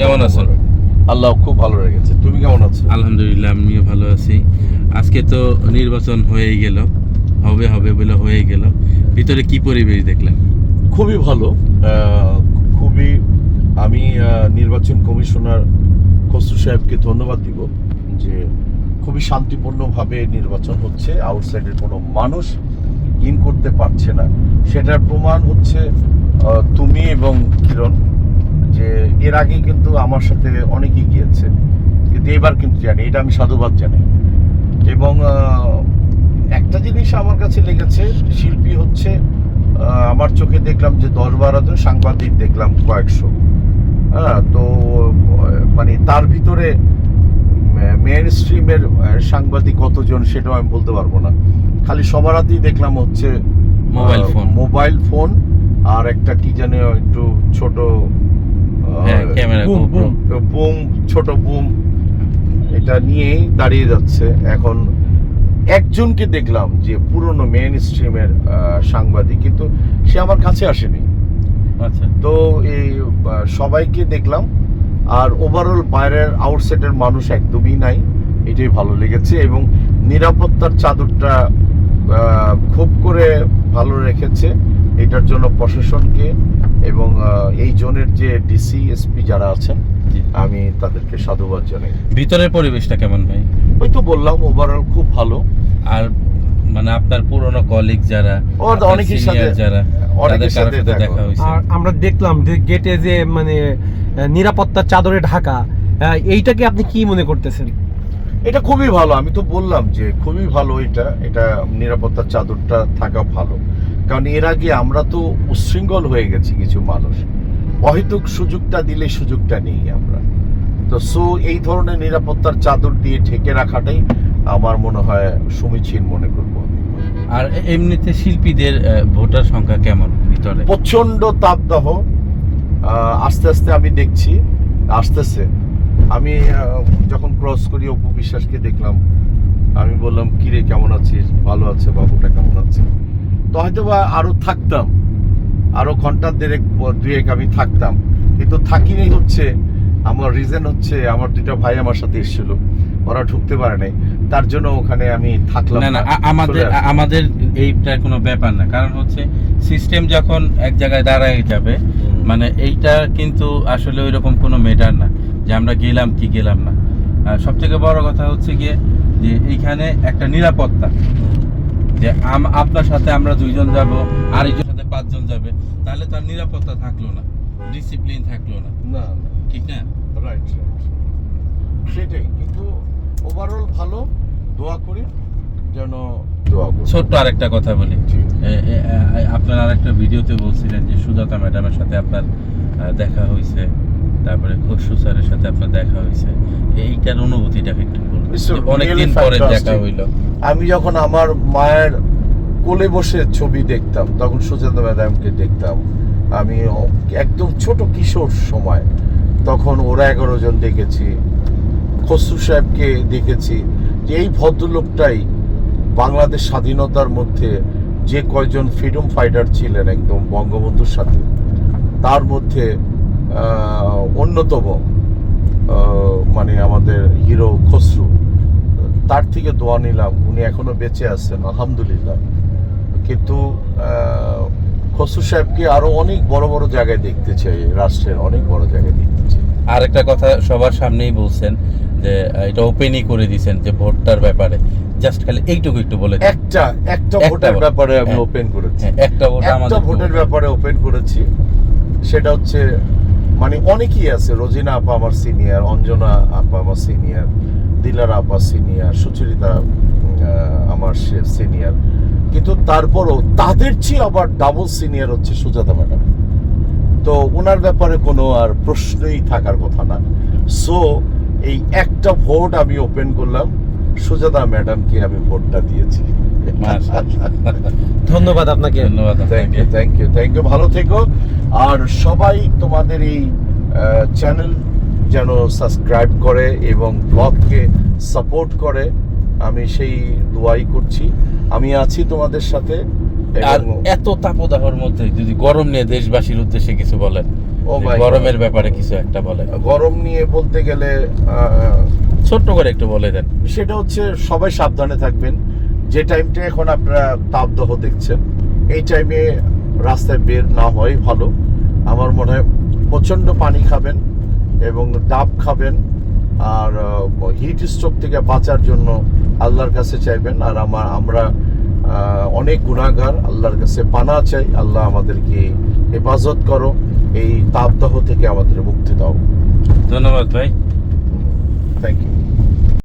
কেমন আছেন? আল্লাহ খুব ভালো লেগেছে তুমি কেমন আছো? আলহামদুলিল্লাহ আমিও ভালো আছি। আজকে তো নির্বাচন হয়েই গেল। হবে হবে বলে হয়ে গেল। ভিতরে কি পরিবেশ দেখলেন? খুবই ভালো। খুবই আমি নির্বাচন কমিশনার খসরু সাহেবকে ধন্যবাদ দিব যে খুবই শান্তিপূর্ণভাবে নির্বাচন হচ্ছে। আউটসাইডের কোনো মানুষ ইন করতে পারছে না। সেটার প্রমাণ হচ্ছে তুমি এবং কিরণ। যে এর আগে কিন্তু আমার সাথে অনেকেই গিয়েছে কিন্তু এবার কিন্তু জানি এটা আমি সাধুবাদ জানি এবং একটা জিনিস আমার কাছে লেগেছে শিল্পী হচ্ছে আমার চোখে দেখলাম যে দশ বারো জন সাংবাদিক দেখলাম কয়েকশো। হ্যাঁ তো মানে তার ভিতরে মেন স্ট্রিমের সাংবাদিক কতজন সেটাও আমি বলতে পারব না। খালি সবার হাতেই দেখলাম হচ্ছে মোবাইল ফোন। মোবাইল ফোন আর একটা কি জানি একটু ছোট ক্যামেরা বুম, বুম। বুম ছোট বুম এটা নিয়েই দাঁড়িয়ে যাচ্ছে। এখন একজনকে দেখলাম যে পুরনো মেইন স্ট্রিমের সাংবাদিক কিন্তু সে আমার কাছে আসেনি। আচ্ছা। তো এই সবাইকে দেখলাম আর ওভারঅল বাইরের আউটসাইডের মানুষ একদমই নাই। এটাই ভালো লেগেছে এবং নিরাপত্তার চাদরটা খুব করে ভালো রেখেছে। এটার জন্য প্রশাসনকে এবং এই জোনের যে ডিসি এসপি যারা আছেন আমি তাদেরকে সাধুবাদ জানাই। ভিতরের পরিবেশটা কেমন ভাই? ওই তো বললাম ওভারঅল খুব ভালো। আর মানে আপনার পুরনো কলিগ যারা অনেকের সাথে- যারা অনেকের তাদের কারোর সাথে সাথে দেখা দেখা হয়েছে। আর আমরা দেখলাম যে গেটে যে মানে নিরাপত্তার চাদরে ঢাকা এইটাকে আপনি কি মনে করতেছেন? এটা খুবই ভালো আমি তো বললাম যে খুবই ভালো এটা এটা নিরাপত্তার চাদরটা থাকা ভালো। কারণ এর আগে আমরা তো উচ্ছৃঙ্খল হয়ে গেছি কিছু মানুষ। অহেতুক সুযোগটা দিলে সুযোগটা নেই আমরা। তো সো এই ধরনের নিরাপত্তার চাদর দিয়ে ঢেকে রাখাটাই আমার মনে হয় সমীচীন মনে করব। আর এমনিতে শিল্পীদের ভোটার সংখ্যা কেমন ভিতরে? প্রচণ্ড তাপদাহ। আস্তে আস্তে আমি দেখছি আস্তে আস্তে আমি যখন ক্রস করি অপু বিশ্বাসকে দেখলাম। আমি বললাম কিরে কেমন আছিস? ভালো আছে? বাবুটা কেমন আছে? তো হয়তো বা আরও থাকতাম। আরও ঘণ্টা দেড়েক দুয়েক আমি থাকতাম। কিন্তু থাকিনি হচ্ছে আমার রিজন হচ্ছে আমার দুটো ভাই আমার সাথে এসেছিল। ওরা ঢুকতে পারে নাই। তার জন্য ওখানে আমি থাকলাম না না আমাদের আমাদের এইটার কোনো ব্যাপার না। কারণ হচ্ছে সিস্টেম যখন এক জায়গায় দাঁড়ায় যাবে মানে এইটা কিন্তু আসলে ওই রকম কোনো মেটার না যে আমরা গেলাম কি গেলাম না। সব থেকে বড় কথা হচ্ছে গিয়ে যে এইখানে একটা নিরাপত্তা। যে আপনার সাথে আমরা দুইজন যাব আর একজনের সাথে পাঁচজন যাবে তাহলে তার নিরাপত্তা থাকল না ডিসিপ্লিন থাকল না। না ঠিক না? রাইট সেটাই কিন্তু ওভারঅল ভালো দোয়া করি যেন ছোট্ট আরেকটা কথা বলি। আপনার আরেকটা ভিডিওতে বলছিলেন যে সুজাতা ম্যাডামের সাথে আপনার দেখা হয়েছে তারপরে খসরু স্যারের সাথে আপনার দেখা হয়েছে। এইটার অনুভূতিটা একটু বলবেন। অনেকদিন পরে দেখা হইল। আমি যখন আমার মায়ের কোলে বসে ছবি দেখতাম, তখন সুজাতা ম্যাডামকে দেখতাম। আমি একদম ছোট কিশোর সময়, তখন ওরা এগারো জন দেখেছি, খসরু সাহেবকে দেখেছি যে এই ভদ্রলোকটাই বাংলাদেশ স্বাধীনতার মধ্যে যে কয়জন ফ্রিডম ফাইটার ছিলেন একদম বঙ্গবন্ধুর সাথে, তার মধ্যে অন্যতম মানে আমাদের হিরো খসরু। তার থেকে দোয়া নিলাম উনি এখনও বেঁচে আছেন আলহামদুলিল্লাহ। কিন্তু খসরু সাহেবকে আরও অনেক বড় বড় জায়গায় দেখতে চাই রাষ্ট্রের অনেক বড় জায়গায় দেখতে চাই। আর একটা কথা সবার সামনেই বলছেন যে এটা ওপেনই করে দিয়েছেন যে ভোটটার ব্যাপারে। জাস্ট খালি এইটুকু একটু বলে একটা একটা ভোটের ব্যাপারে আমি হ্যাঁ। ওপেন করেছি। হ্যাঁ, একটা ভোট একটা ভোটের ব্যাপারে ওপেন করেছি। সেটা হচ্ছে মানে অনেকেই আছে রোজিনা আপা আমার সিনিয়র অঞ্জনা আপা আমার সিনিয়র দিলার আপা সিনিয়র সুচরিতা আমার সিনিয়র। কিন্তু তারপরও তাদের চেয়ে আবার ডাবল সিনিয়র হচ্ছে সুজাতা ম্যাডাম। তো ওনার ব্যাপারে কোনো আর প্রশ্নই থাকার কথা না। সো এই একটা ভোট আমি ওপেন করলাম। সুজাতা ম্যাডামকে আমি ভোটটা দিয়েছি। ধন্যবাদ আপনাকে। ধন্যবাদ thank you thank you thank you ভালো থেকো। আর সবাই তোমাদের এই চ্যানেল যেন সাবস্ক্রাইব করে এবং ব্লগকে সাপোর্ট করে আমি সেই দোয়াই করছি। আমি আছি তোমাদের সাথে আর এত তাপদাহর মধ্যে যদি গরম নিয়ে দেশবাসীর উদ্দেশ্যে কিছু বলেন God. গরমের ব্যাপারে কিছু একটা বলেন। গরম নিয়ে বলতে গেলে ছোট্ট করে একটু বলে দেন। সেটা হচ্ছে সবাই সাবধানে থাকবেন। যে টাইমটা এখন আপনারা তাপদাহ দেখছেন এই টাইমে রাস্তায় বের না হয় ভালো। আমার মনে হয় প্রচণ্ড পানি খাবেন এবং ডাব খাবেন আর হিট স্ট্রোক থেকে বাঁচার জন্য আল্লাহর কাছে চাইবেন। আর আমার আমরা অনেক গুণাগার আল্লাহর কাছে পানা চাই। আল্লাহ আমাদেরকে হেফাজত করো। এই তাপদাহ থেকে আমাদের মুক্তি দাও। ধন্যবাদ ভাই। Thank you